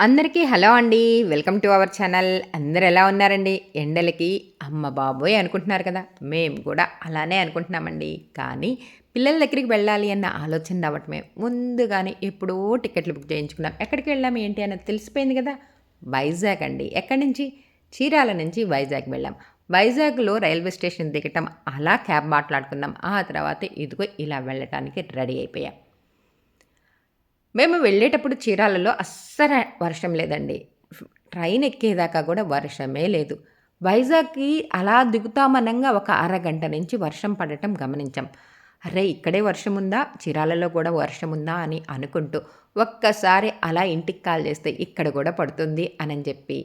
అందరికీ హలో అండి. Welcome to our channel. అందరు ఎలా ఉన్నారండి? ఎండలకి అమ్మ బాబోయ్ అనుకుంటున్నారు కదా? మేము కూడా అలానే అనుకుంటున్నామండి. కానీ పిల్లల దగ్గరికి వెళ్ళాలి అన్న ఆలోచన రావటమే. ముందుగానే ఎప్పుడో టికెట్లు బుక్ చేయించుకున్నాం. ఎక్కడికి వెళ్ళాం ఏంటి అన్నది తెలిసిపోయింది కదా? వైజాగ్ అండి. ఎక్కడి నుంచి? చీరాల నుంచి వైజాగ్ వెళ్ళాం. వైజాగ్లో రైల్వే స్టేషన్ దిగటం అలా క్యాబ్ మాట్లాడుకున్నాం. ఆ తర్వాత ఇదిగో ఇలా వెళ్ళటానికి రెడీ అయిపోయాం. మేము వెళ్ళేటప్పుడు చీరాలలో అస్సలు వర్షం లేదండి. ట్రైన్ ఎక్కేదాకా కూడా వర్షమే లేదు. వైజాగ్కి అలా దిగుతామనంగా ఒక అరగంట నుంచి వర్షం పడటం గమనించాం. అరే ఇక్కడే వర్షం ఉందా చీరాలలో కూడా వర్షం ఉందా అని అనుకుంటూ ఒక్కసారి అలా ఇంటికి కాల్ చేస్తే ఇక్కడ కూడా పడుతుంది అని చెప్పి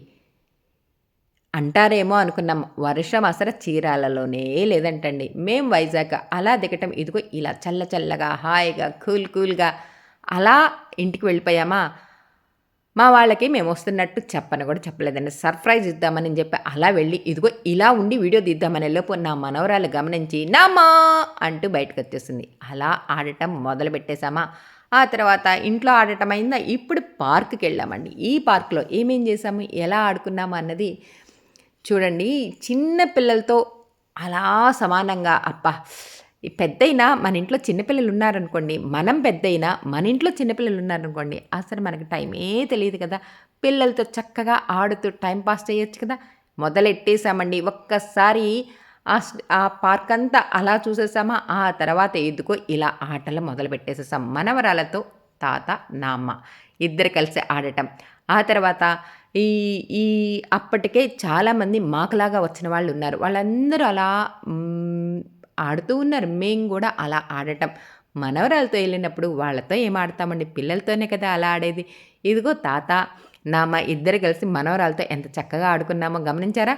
అంటారేమో అనుకున్నాం. వర్షం అసలు చీరాలలోనే లేదంటండి. మేం వైజాగ్ అలా దిగటం ఇదిగో ఇలా చల్ల చల్లగా హాయిగా కూల్ కూల్గా అలా ఇంటికి వెళ్ళిపోయామా? మా వాళ్ళకి మేము వస్తున్నట్టు చెప్పని కూడా చెప్పలేదండి. సర్ప్రైజ్ ఇద్దామని చెప్పి అలా వెళ్ళి ఇదిగో ఇలా ఉండి వీడియో తీద్దామని వెళ్ళిపో నా మనవరాలు గమనించి నామా అంటూ బయటకు వచ్చేసింది. అలా ఆడటం మొదలు పెట్టేశామా? ఆ తర్వాత ఇంట్లో ఆడటం అయిందా? ఇప్పుడు పార్క్కి వెళ్ళామండి. ఈ పార్క్లో ఏమేం చేసాము ఎలా ఆడుకున్నాము అన్నది చూడండి. చిన్న పిల్లలతో అలా సమానంగా అప్ప పెద్దయినా మన ఇంట్లో చిన్నపిల్లలు ఉన్నారనుకోండి మనం పెద్దయినా మన ఇంట్లో చిన్నపిల్లలు ఉన్నారనుకోండి అసలు మనకి టైమే తెలియదు కదా. పిల్లలతో చక్కగా ఆడుతూ టైం పాస్ చేయొచ్చు కదా. మొదలెట్టేశామండి ఒక్కసారి ఆ ఆ పార్క్ అంతా అలా చూసేసామా ఆ తర్వాత ఎందుకో ఇలా ఆటలు మొదలు పెట్టేసేసాం మనవరాలతో తాత నామ్మ ఇద్దరు కలిసి ఆడటం. ఆ తర్వాత ఈ ఈ అప్పటికే చాలామంది మాకులాగా వచ్చిన వాళ్ళు ఉన్నారు వాళ్ళందరూ అలా ఆడుతూ ఉన్నారు. మేము కూడా అలా ఆడటం. మనవరాలతో వెళ్ళినప్పుడు వాళ్ళతో ఏం ఆడతామండి? పిల్లలతోనే కదా అలా ఆడేది. ఇదిగో తాత నామ ఇద్దరు కలిసి మనవరాలతో ఎంత చక్కగా ఆడుకున్నామో గమనించారా?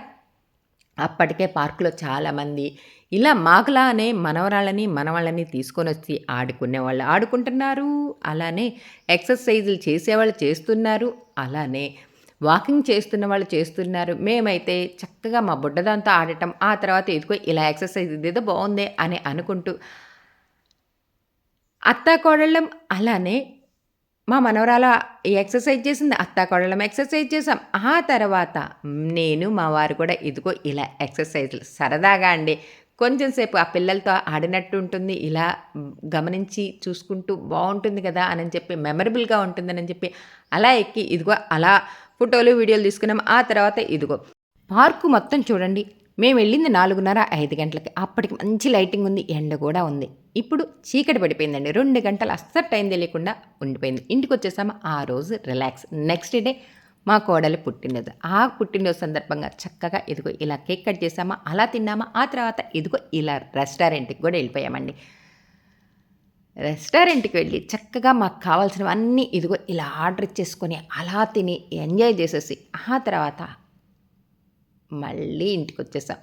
అప్పటికే పార్కులో చాలామంది ఇలా మాకులానే మనవరాళ్ళని మనవాళ్ళని తీసుకొని వచ్చి ఆడుకునే వాళ్ళు ఆడుకుంటున్నారు. అలానే ఎక్సర్సైజులు చేసేవాళ్ళు చేస్తున్నారు. అలానే వాకింగ్ చేస్తున్న వాళ్ళు చేస్తున్నారు. మేమైతే చక్కగా మా బుడ్డదంతా ఆడటం ఆ తర్వాత ఇదిగో ఇలా ఎక్సర్సైజ్ ఇదేదో బాగుందే అని అనుకుంటూ అత్తాకోడళ్ళం అలానే మా మనవరాల ఎక్సర్సైజ్ చేసింది అత్తాకోడళ్ళం ఎక్సర్సైజ్ చేసాం ఆ తర్వాత నేను మా వారు కూడా ఇదిగో ఇలా ఎక్సర్సైజ్లు సరదాగా అండి. కొంచెం సేపు ఆ పిల్లలతో ఆడినట్టు ఉంటుంది. ఇలా గమనించి చూసుకుంటూ బాగుంటుంది కదా అని చెప్పి మెమరబుల్గా ఉంటుందని చెప్పి అలా ఎక్కి ఇదిగో అలా ఫోటోలు వీడియోలు తీసుకున్నాం. ఆ తర్వాత ఇదిగో పార్కు మొత్తం చూడండి. మేము వెళ్ళింది నాలుగున్నర ఐదు గంటలకి. అప్పటికి మంచి లైటింగ్ ఉంది ఎండ కూడా ఉంది. ఇప్పుడు చీకటి పడిపోయిందండి. రెండు గంటలు అస్సలు టైం తెలియకుండా ఉండిపోయింది. ఇంటికి వచ్చేసాము. ఆ రోజు రిలాక్స్. నెక్స్ట్ డే మా కోడలి పుట్టినరోజు. ఆ పుట్టినరోజు సందర్భంగా చక్కగా ఇదిగో ఇలా కేక్ కట్ చేసామా అలా తిన్నామా. ఆ తర్వాత ఇదిగో ఇలా రెస్టారెంట్కి కూడా వెళ్ళిపోయామండి. రెస్టారెంట్కి వెళ్ళి చక్కగా మాకు కావాల్సినవన్నీ ఇదిగో ఇలా ఆర్డర్ ఇచ్చేసుకొని అలా తిని ఎంజాయ్ చేసేసి ఆ తర్వాత మళ్ళీ ఇంటికి వచ్చేసాం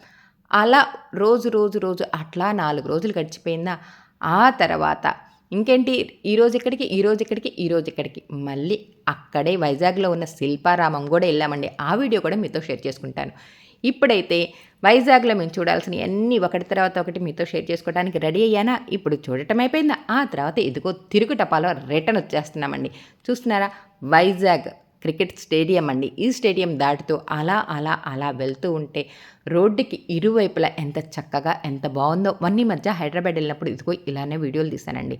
అలా రోజు రోజు రోజు అట్లా నాలుగు రోజులు గడిచిపోయిందా? ఆ తర్వాత ఇంకేంటి? ఈరోజు ఇక్కడికి ఈరోజు ఇక్కడికి ఈరోజు ఇక్కడికి. మళ్ళీ అక్కడే వైజాగ్లో ఉన్న శిల్పారామం కూడా వెళ్ళామండి. ఆ వీడియో కూడా మీతో షేర్ చేసుకుంటాను. ఇప్పుడైతే వైజాగ్లో మేము చూడాల్సిన అన్నీ ఒకటి తర్వాత ఒకటి మీతో షేర్ చేసుకోవడానికి రెడీ అయ్యానా? ఇప్పుడు చూడటం అయిపోయిందా? ఆ తర్వాత ఇదిగో తిరుగుటపాలో రిటర్న్ వచ్చేస్తున్నామండి. చూస్తున్నారా? వైజాగ్. క్రికెట్ స్టేడియం అండి. ఈ స్టేడియం దాటుతూ అలా అలా అలా వెళ్తూ ఉంటే రోడ్డుకి ఇరువైపులా ఎంత చక్కగా ఎంత బాగుందో. మొన్న మధ్య హైదరాబాద్ వెళ్ళినప్పుడు ఇదిగో ఇలానే వీడియోలు తీశానండి.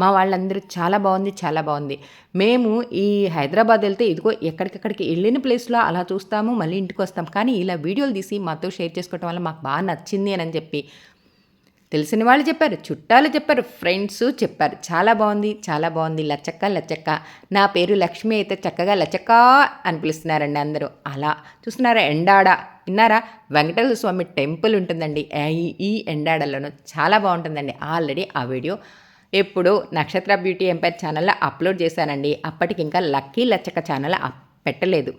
మా వాళ్ళందరూ చాలా బాగుంది చాలా బాగుంది. మేము ఈ హైదరాబాద్ వెళ్తే ఇదిగో ఎక్కడికెక్కడికి వెళ్ళిన ప్లేస్లో అలా చూస్తాము మళ్ళీ ఇంటికి వస్తాం. కానీ ఇలా వీడియోలు తీసి మాతో షేర్ చేసుకోవటం వల్ల మాకు బాగా నచ్చింది అని చెప్పి తెలిసిన వాళ్ళు చెప్పారు చుట్టాలు చెప్పారు ఫ్రెండ్స్ చెప్పారు. చాలా బాగుంది చాలా బాగుంది లచ్చక్క లచ్చక్క. నా పేరు లక్ష్మి అయితే చక్కగా లచ్చక్క అని పిలుస్తున్నారండి అందరూ. అలా చూస్తున్నారా ఎండాడ. విన్నారా? వెంకటేశ్వర స్వామి టెంపుల్ ఉంటుందండి. ఈ ఎండాడలోనూ చాలా బాగుంటుందండి. ఆల్రెడీ ఆ వీడియో ఎప్పుడు నక్షత్ర బ్యూటీ ఎంపైర్ ఛానల్లో అప్లోడ్ చేశానండి. అప్పటికి ఇంకా లక్కీ లచ్చక్క ఛానల్ పెట్టలేదు.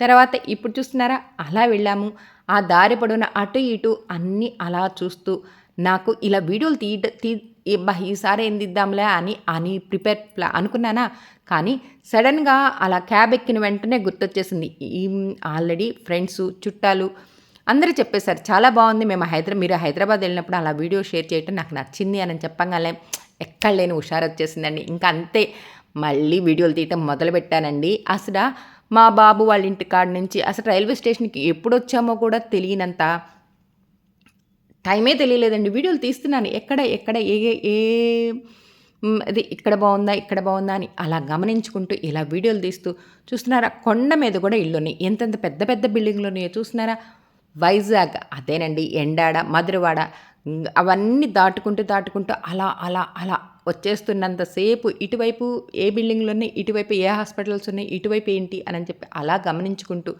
తర్వాత ఇప్పుడు చూస్తున్నారా అలా వెళ్ళాము. ఆ దారి పొడవున అటు ఇటు అన్నీ అలా చూస్తూ నాకు ఇలా వీడియోలు తీ తీ ఈసారి ఏం తీద్దాంలే అని అని ప్రిపేర్ ప్లా అనుకున్నానా? కానీ సడన్గా అలా క్యాబ్ ఎక్కిన వెంటనే గుర్తొచ్చేసింది. ఈ ఆల్రెడీ ఫ్రెండ్స్ చుట్టాలు అందరూ చెప్పేశారు చాలా బాగుంది మేము హైదరాబాద్ మీరు హైదరాబాద్ వెళ్ళినప్పుడు అలా వీడియో షేర్ చేయటం నాకు నచ్చింది అని చెప్పగానే ఎక్కడ లేని హుషారు వచ్చేసిందండి. ఇంకా అంతే మళ్ళీ వీడియోలు తీయటం మొదలుపెట్టానండి అసలు మా బాబు వాళ్ళ ఇంటి కాడ నుంచి అసలు రైల్వే స్టేషన్కి ఎప్పుడు వచ్చామో కూడా తెలియనంత టైమే తెలియలేదండి. వీడియోలు తీస్తున్నాను. ఎక్కడ ఎక్కడ ఏ ఏ అది ఇక్కడ బాగుందా ఇక్కడ బాగుందా అని అలా గమనించుకుంటూ ఇలా వీడియోలు తీస్తూ చూస్తున్నారా? కొండ మీద కూడా ఇల్లుని. ఎంతెంత పెద్ద పెద్ద బిల్డింగ్లు ఉన్నాయో చూస్తున్నారా? వైజాగ్ అదేనండి. ఎండాడ మధురవాడ అవన్నీ దాటుకుంటూ దాటుకుంటూ అలా అలా అలా వచ్చేస్తున్నంతసేపు ఇటువైపు ఏ బిల్డింగ్లు ఉన్నాయి? ఇటువైపు ఏ హాస్పిటల్స్ ఉన్నాయి? ఇటువైపు ఏంటి? అని చెప్పి అలా గమనించుకుంటూ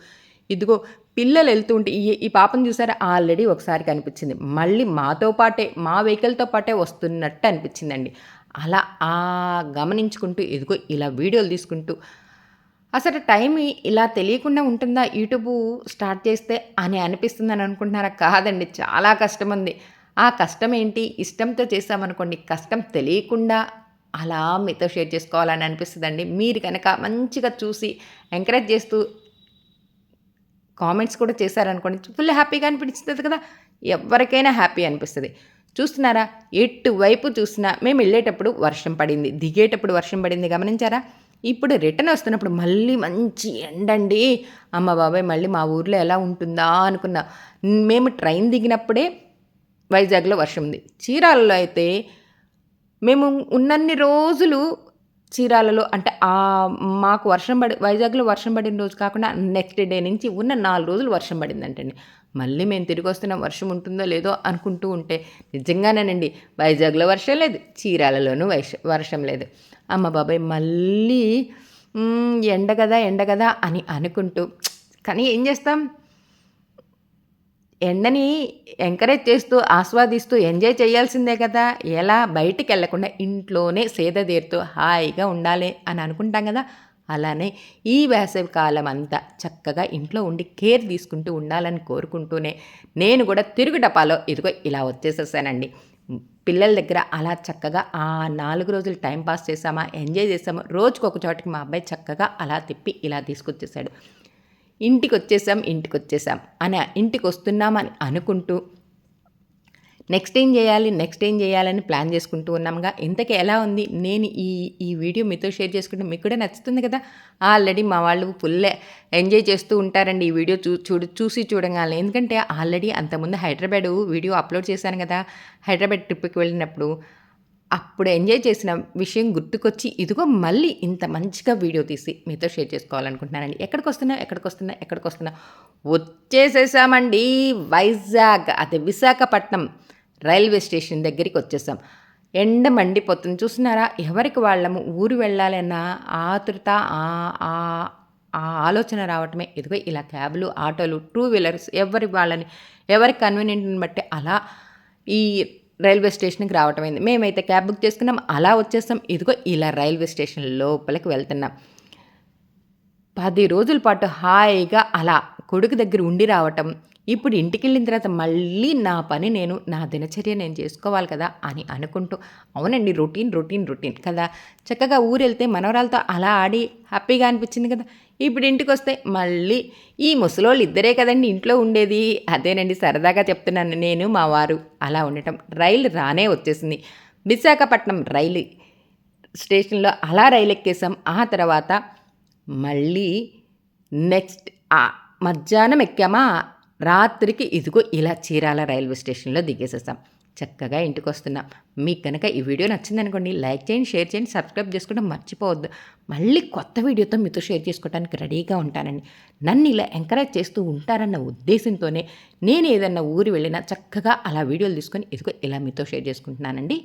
ఇదిగో పిల్లలు వెళ్తుంటే ఈ ఈ పాపను చూసారా? ఆల్రెడీ ఒకసారి కనిపించింది. మళ్ళీ మాతో పాటే మా వెహికల్తో పాటే వస్తున్నట్టు అనిపించిందండి. అలా ఆ గమనించుకుంటూ ఇదిగో ఇలా వీడియోలు తీసుకుంటూ అసలు టైం ఇలా తెలియకుండా ఉంటుందా యూట్యూబ్ స్టార్ట్ చేస్తే అని అనిపిస్తుందని అనుకుంటున్నారా? కాదండి చాలా కష్టం ఉంది ఆ కష్టం ఏంటి? ఇష్టంతో చేసామనుకోండి కష్టం తెలియకుండా అలా మీతో షేర్ చేసుకోవాలని అనిపిస్తుందండి. మీరు కనుక మంచిగా చూసి ఎంకరేజ్ చేస్తూ కామెంట్స్ కూడా చేశారనుకోండి ఫుల్ హ్యాపీగా అనిపిస్తుంది కదా. ఎవరికైనా హ్యాపీ అనిపిస్తుంది. చూస్తున్నారా? ఎటువైపు చూసినా మేము వెళ్ళేటప్పుడు వర్షం పడింది. దిగేటప్పుడు వర్షం పడింది గమనించారా? ఇప్పుడు రిటర్న్ వస్తున్నప్పుడు మళ్ళీ మంచి ఎండండి అమ్మ బాబాయ్ మళ్ళీ మా ఊర్లో ఎలా ఉంటుందా అనుకున్నా. మేము ట్రైన్ దిగినప్పుడే వైజాగ్లో వర్షం ఉంది. చీరాలలో అయితే మేము ఉన్నన్ని రోజులు చీరాలలో అంటే మాకు వర్షం పడి వైజాగ్లో వర్షం పడిన రోజు కాకుండా నెక్స్ట్ డే నుంచి ఉన్న నాలుగు రోజులు వర్షం పడిందంటండి. మళ్ళీ మేము తిరిగి వస్తున్న వర్షం ఉంటుందో లేదో అనుకుంటూ ఉంటే నిజంగానేనండి వైజాగ్లో వర్షం లేదు చీరాలలోనూ వైష వర్షం లేదు. అమ్మ బాబాయ్ మళ్ళీ ఎండ కదా ఎండ కదా అని అనుకుంటూ కానీ ఏం చేస్తాం? ఎండని ఎంకరేజ్ చేస్తూ ఆస్వాదిస్తూ ఎంజాయ్ చేయాల్సిందే కదా. ఎలా బయటికి వెళ్ళకుండా ఇంట్లోనే సేద తీరుతూ హాయిగా ఉండాలి అని అనుకుంటాం కదా. అలానే ఈ వేసవి కాలం అంతా చక్కగా ఇంట్లో ఉండి కేర్ తీసుకుంటూ ఉండాలని కోరుకుంటూనే నేను కూడా తిరుగు డపాలో ఇదిగో ఇలా వచ్చేసేసానండి. పిల్లల దగ్గర అలా చక్కగా ఆ నాలుగు రోజులు టైం పాస్ చేసామా ఎంజాయ్ చేసామా రోజుకు ఒక చోటికి మా అబ్బాయి చక్కగా అలా తిప్పి ఇలా తీసుకొచ్చేసాడు. ఇంటికి వచ్చేసాం ఇంటికి వచ్చేసాం అని ఇంటికి వస్తున్నామని అనుకుంటూ నెక్స్ట్ ఏం చేయాలి నెక్స్ట్ ఏం చేయాలని ప్లాన్ చేసుకుంటూ ఉన్నాముగా ఇంతకీ ఎలా ఉంది? నేను ఈ ఈ వీడియో మీతో షేర్ చేసుకుంటే మీకు కూడా నచ్చుతుంది కదా. ఆల్రెడీ మా వాళ్ళు ఫుల్ ఎంజాయ్ చేస్తూ ఉంటారండి ఈ వీడియో చూ చూడు చూసి చూడగానే. ఎందుకంటే ఆల్రెడీ అంతకుముందు హైదరాబాద్ వీడియో అప్లోడ్ చేశాను కదా. హైదరాబాద్ ట్రిప్కి వెళ్ళినప్పుడు అప్పుడు ఎంజాయ్ చేసిన విషయం గుర్తుకొచ్చి ఇదిగో మళ్ళీ ఇంత మంచిగా వీడియో తీసి మీతో షేర్ చేసుకోవాలనుకుంటున్నానండి. ఎక్కడికి వస్తున్నా ఎక్కడికి వస్తున్నా ఎక్కడికి వస్తున్నా. వచ్చేసేసామండి వైజాగ్ అదే విశాఖపట్నం రైల్వే స్టేషన్ దగ్గరికి వచ్చేసాం. ఎండ మండిపోతుంది. చూస్తున్నారా? ఎవరికి వాళ్ళము? ఊరు వెళ్ళాలన్న ఆతృత ఆ ఆలోచన రావటమే. ఇదిగో ఇలా క్యాబ్లు ఆటోలు టూ వీలర్స్ ఎవరి వాళ్ళని ఎవరి కన్వీనియంట్ని బట్టి అలా ఈ రైల్వే స్టేషన్కి రావటం అయింది. మేమైతే క్యాబ్ బుక్ చేసుకున్నాం. అలా వచ్చేస్తాం ఇదిగో ఇలా రైల్వే స్టేషన్ లోపలికి వెళ్తున్నాం. పది రోజుల పాటు హాయిగా అలా కొడుకు దగ్గర ఉండి రావటం ఇప్పుడు ఇంటికి వెళ్ళిన తర్వాత మళ్ళీ నా పని నేను నా దినచర్య నేను చేసుకోవాలి కదా అని అనుకుంటూ అవునండి రొటీన్ రొటీన్ రొటీన్ కదా. చక్కగా ఊరు వెళ్తే మనవరాలతో అలా ఆడి హ్యాపీగా అనిపించింది కదా. ఇప్పుడు ఇంటికి వస్తే మళ్ళీ ఈ ముసలోళ్ళు ఇద్దరే కదండి ఇంట్లో ఉండేది. అదేనండి సరదాగా చెప్తున్నాను నేను మా వారు అలా ఉండటం. రైలు రానే వచ్చేసింది. విశాఖపట్నం రైలు స్టేషన్లో అలా రైలు ఎక్కేసాం ఆ తర్వాత మళ్ళీ నెక్స్ట్ మధ్యాహ్నం ఎక్కామా? రాత్రికి ఇదిగో ఇలా చీరాల రైల్వే స్టేషన్లో దిగేసేస్తాం చక్కగా ఇంటికి వస్తున్నాం మీకు కనుక ఈ వీడియో నచ్చిందనుకోండి లైక్ చేయండి షేర్ చేయండి సబ్స్క్రైబ్ చేసుకోవడం మర్చిపోవద్దు. మళ్ళీ కొత్త వీడియోతో మీతో షేర్ చేసుకోవడానికి రెడీగా ఉంటానండి. నన్ను ఇలా ఎంకరేజ్ చేస్తూ ఉంటారన్న ఉద్దేశంతోనే నేను ఏదన్నా ఊరు వెళ్ళినా చక్కగా అలా వీడియోలు తీసుకొని ఇదిగో ఇలా మీతో షేర్ చేసుకుంటున్నానండి.